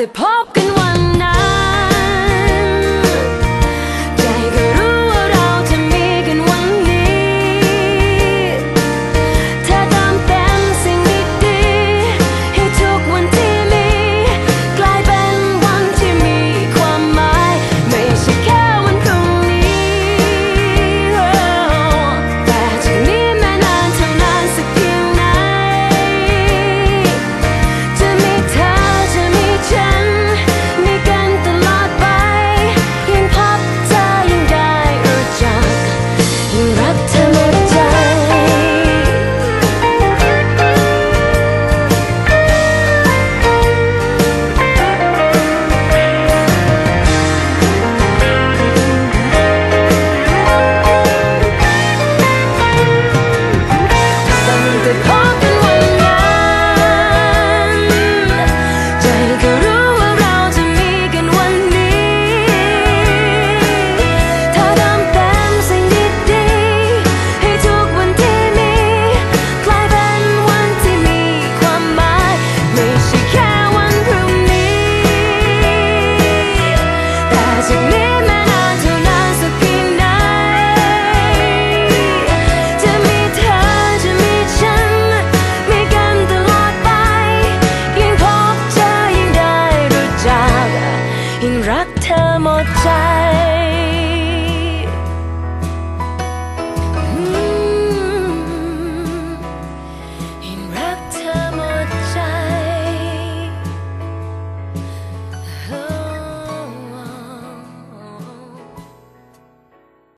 the power.